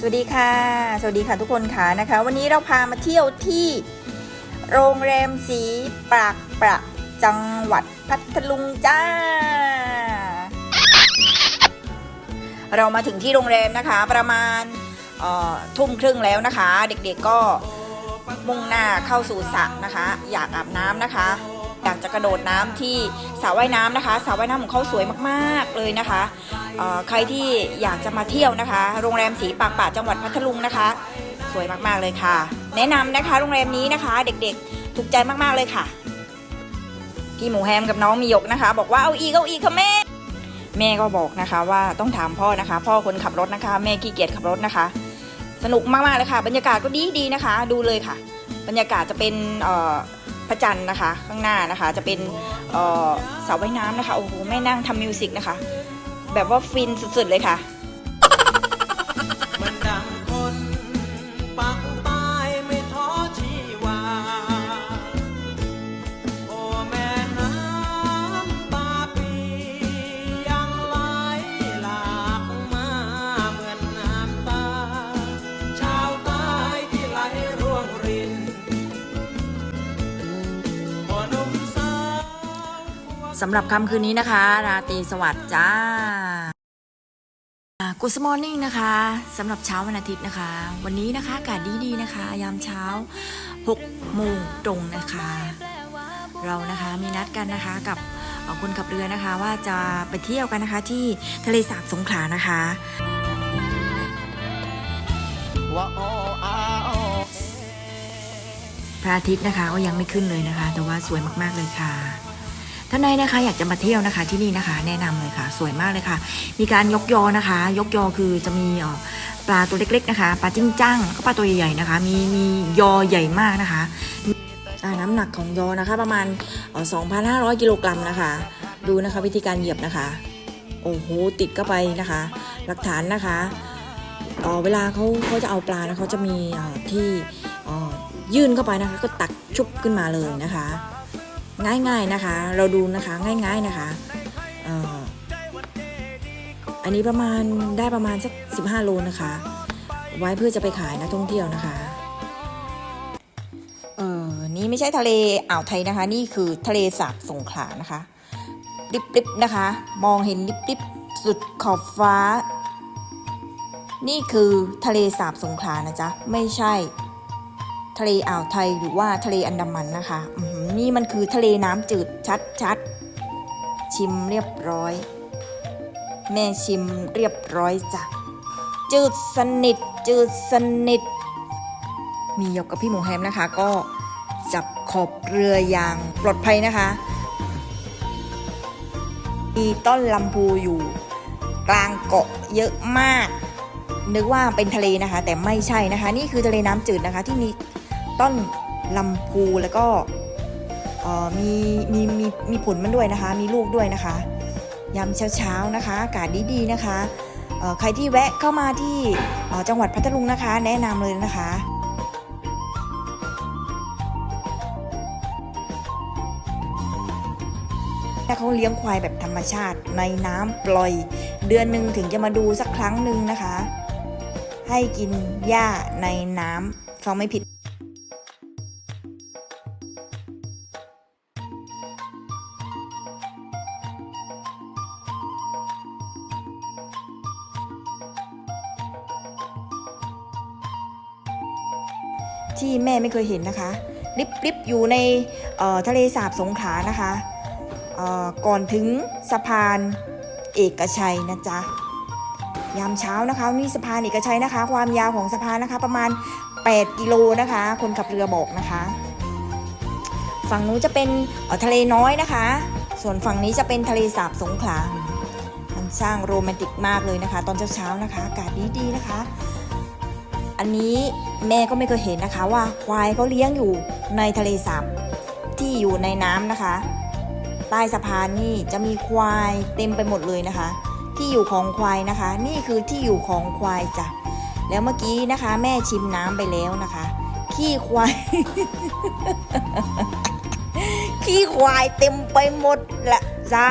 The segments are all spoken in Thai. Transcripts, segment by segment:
สวัสดีค่ะ สวัสดีค่ะทุกคนค่ะนะคะ วันนี้เราพามาเที่ยวที่โรงแรมสีปรากประจังหวัดพัทลุงจ้า เรามาถึงที่โรงแรมนะคะ ประมาณทุ่มครึ่งแล้วนะคะ เด็กๆก็มุ่งหน้าเข้าสู่สระนะคะ อยากอาบน้ำนะคะ อยากจะกระโดดน้ำที่สระว่ายน้ำนะคะสระว่ายน้ำของเขาสวยมากๆเลยนะคะใครที่อยากจะมาเที่ยวนะคะ โรงแรมสีปากป่าจังหวัดพัทลุงนะคะ สวยมากๆเลยค่ะ แนะนำนะคะโรงแรมนี้นะคะ เด็กๆถูกใจมากๆเลยค่ะพี่หมูแฮมกับน้องมีหยกนะคะ บอกว่าเอาอีกเอาอีกค่ะแม่แม่ก็บอกนะคะว่าต้องถามพ่อนะคะ พ่อคนขับรถนะคะ แม่ขี้เกียจขับรถนะคะ สนุกมากๆเลยค่ะ บรรยากาศก็ดีดีๆนะคะ ดูเลยค่ะ บรรยากาศจะเป็นเอ่อ พระจันทร์นะคะ ข้างหน้านะคะ จะเป็นเสาว่ายน้ำนะคะโอ้โหแม่นั่งทำมิวสิกนะคะ แบบว่าฟินสุดๆเลยค่ะ สำหรับค่ำคืนนี้นะคะ ราตรีสวัสดิ์จ้า Good morning นะคะสำหรับเช้าวันอาทิตย์นะคะ วันนี้นะคะอากาศดีๆนะคะ ยามเช้า6โมงตรงนะคะ เรานะคะมีนัดกันนะคะกับคนขับเรือนะคะ ว่าจะไปเที่ยวกันนะคะที่ทะเลสาบสงขลานะคะพระอาทิตย์นะคะก็ยังไม่ขึ้นเลยนะคะ แต่ว่าสวยมากๆเลยค่ะ ท่านใดนะคะอยากจะมาเที่ยวนะคะที่นี่นะคะ แนะนำเลยค่ะ สวยมากเลยค่ะ มีการยกยอนะคะ ยกยอคือจะมีปลาตัวเล็ก ๆนะคะปลาจิ้งจ้างก็ปลาตัวใหญ่ๆนะคะ มีมียอใหญ่มากนะคะน้ำหนักของยอนะคะ ประมาณเอ่อ2,500 กิโลกรัมนะคะ ดูนะคะวิธีการเหยียบนะคะ โอ้โหติดเข้าไปนะคะ หลักฐานนะคะเเวลาเขาเขาจะเอาปลานะเขาจะมีที่ยื่นเข้าไปนะคะ ก็ตักชุบขึ้นมาเลยนะคะ ง่ายๆนะคะ เราดูนะคะง่ายๆนะคะอันนี้ประมาณได้ประมาณสัก15 โลนะคะ ไว้เพื่อจะไปขายนักท่องเที่ยวนะคะเออนี่ไม่ใช่ทะเลอ่าวไทยนะคะ นี่คือทะเลสาบสงขลานะคะริบๆนะคะ มองเห็นริบๆสุดขอบฟ้า นี่คือทะเลสาบสงขลานะจ๊ะไม่ใช่ ทะเลอ่าวไทยหรือว่าทะเลอันดามันนะคะอื นี่มันคือทะเลน้ำจืดชัดๆ ชิมเรียบร้อย แม่ชิมเรียบร้อยจ้ะ จืดสนิท จืดสนิท มียกกับพี่หมูแฮมนะคะ ก็จับขอบเรืออย่างปลอดภัยนะคะ มีต้นลำพูอยู่ กลางเกาะเยอะมาก นึกว่าเป็นทะเลนะคะ แต่ไม่ใช่นะคะ นี่คือทะเลน้ำจืดนะคะที่มีต้นลำพูแล้วก็ มีมีมีมีผลมันด้วยนะคะ มีลูกด้วยนะคะยามเช้าๆนะคะ อากาศดีๆนะคะใครที่แวะเข้ามาที่จังหวัดพัทลุงนะคะ แนะนำเลยนะคะแต่เขาเลี้ยงควายแบบธรรมชาติในน้ำปล่อย เดือนหนึ่งถึงจะมาดูสักครั้งหนึ่งนะคะ ให้กินหญ้าในน้ำฟังไม่ผิด ที่แม่ไม่เคยเห็นนะคะ ลิบลิบอยู่ในทะเลสาบสงขลานะคะก่อนถึงสะพานเอกชัยนะจ๊ะยามเช้านะคะนี่สะพานเอกชัยนะคะ ความยาวของสะพานนะคะประมาณ 8 กิโลนะคะ คนขับเรือบอกนะคะ ฝั่งนู้นจะเป็นทะเลน้อยนะคะ ส่วนฝั่งนี้จะเป็นทะเลสาบสงขลามันสร้างโรแมนติกมากเลยนะคะ ตอนเช้าๆนะคะอากาศดีๆนะคะ อันนี้แม่ก็ไม่เคยเห็นนะคะว่าควายเขาเลี้ยงอยู่ในทะเลสาบที่อยู่ในน้ำนะคะ ใต้สะพานนี่จะมีควายเต็มไปหมดเลยนะคะ ที่อยู่ของควายนะคะ นี่คือที่อยู่ของควายจ้ะแล้วเมื่อกี้นะคะ แม่ชิมน้ำไปแล้วนะคะ ขี้ควาย ขี้ควายเต็มไปหมดละจ้า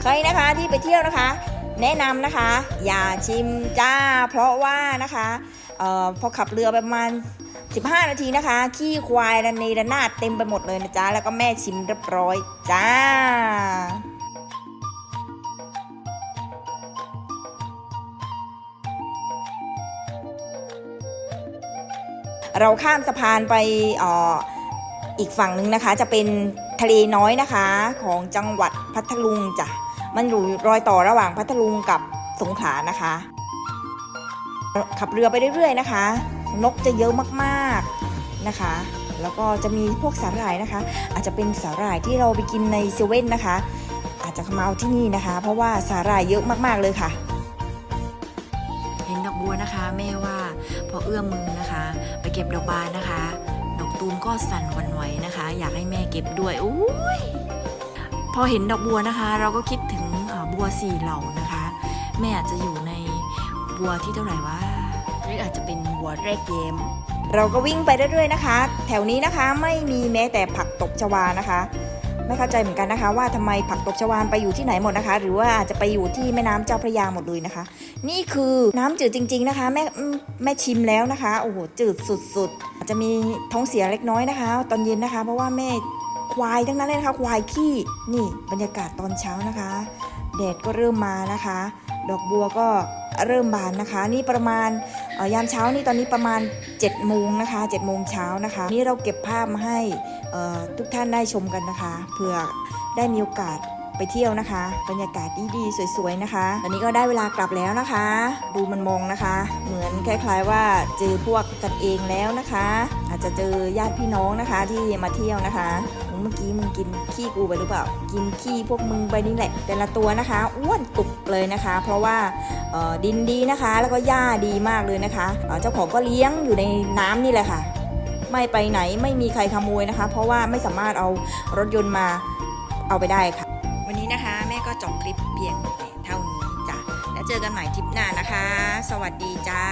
ใครนะคะที่ไปเที่ยวนะคะ แนะนำนะคะ อย่าชิมจ้า เพราะว่านะคะเออพอขับเรือประมาณ 15 นาทีนะคะ ขี้ควายระเนระนาดเต็มไปหมดเลยนะจ๊ะ แล้วก็แม่ชิมเรียบร้อยจ้าเราข้ามสะพานไปอออีกฝั่งหนึ่งนะคะ จะเป็นทะเลน้อยนะคะของจังหวัดพัทลุงจ้ะ มันอยู่รอยต่อระหว่างพัทลุงกับสงขลานะคะ ขับเรือไปเรื่อยๆนะคะ นกจะเยอะมากๆนะคะ แล้วก็จะมีพวกสาหร่ายนะคะ อาจจะเป็นสาหร่ายที่เราไปกินในเซเว่นนะคะ อาจจะมาเอาที่นี่นะคะ เพราะว่าสาหร่ายเยอะมากๆเลยค่ะเห็นดอกบัวนะคะ แม่ว่าพอเอื้อมมือนะคะ ไปเก็บดอกบานนะคะ ดอกตูมก็สั่นวันไหวนะคะ อยากให้แม่เก็บด้วยอุ้ย พอเห็นดอกบัวนะคะ เราก็คิดถึงบัวสี่เหล่านะคะ แม่อาจจะอยู่ในบัวที่เท่าไหร่ว่าหรืออาจจะเป็นบัวแรกเกมเราก็วิ่งไปเรื่อยๆนะคะ แถวนี้นะคะไม่มีแม้แต่ผักตบชวานะคะ ไม่เข้าใจเหมือนกันนะคะ ว่าทำไมผักตบชวาไปอยู่ที่ไหนหมดนะคะ หรือว่าอาจจะไปอยู่ที่แม่น้ำเจ้าพระยาหมดเลยนะคะ นี่คือน้ำจืดจริง ๆนะคะ แม่แม่ชิมแล้วนะคะโอ้โหจืดสุดๆอาจจะมีท้องเสียเล็กน้อยนะคะ ตอนเย็นนะคะ เพราะว่าแม่ ควายทั้งนั้นเลยนะคะควายขี้นี่บรรยากาศตอนเช้านะคะแดดก็เริ่มมานะคะ ดอกบัวก็เริ่มบานนะคะ นี่ประมาณยามเช้านี่ตอนนี้ประมาณ7โมงนะคะ7โมงเช้านะคะ นี่เราเก็บภาพมาให้ทุกท่านได้ชมกันนะคะเผื่อได้มีโอกาส ไปเที่ยวนะคะ บรรยากาศดีๆสวยๆนะคะตอนนี้ก็ได้เวลากลับแล้วนะคะ ดูมันมองนะคะ เหมือนคล้าย ๆ ว่าเจอพวกกันเองแล้วนะคะ อาจจะเจอญาติพี่น้องนะคะที่มาเที่ยวนะคะเมื่อกี้มึงกินขี้กูไปหรือเปล่า กินขี้พวกมึงไปนี่แหละ แต่ละตัวนะคะ อ้วนตุกเลยนะคะ เพราะว่าดินดีนะคะ แล้วก็หญ้าดีมากเลยนะคะเอ่อเจ้าของก็เลี้ยงอยู่ในน้ำนี่แหละค่ะ ไม่ไปไหนไม่มีใครขโมยนะคะ เพราะว่าไม่สามารถเอารถยนต์มาเอาไปได้ค่ะ วันนี้นะคะ แม่ก็จบคลิปเพียงเท่านี้จ้ะแล้วเจอกันใหม่ทริปหน้านะคะ สวัสดีจ้า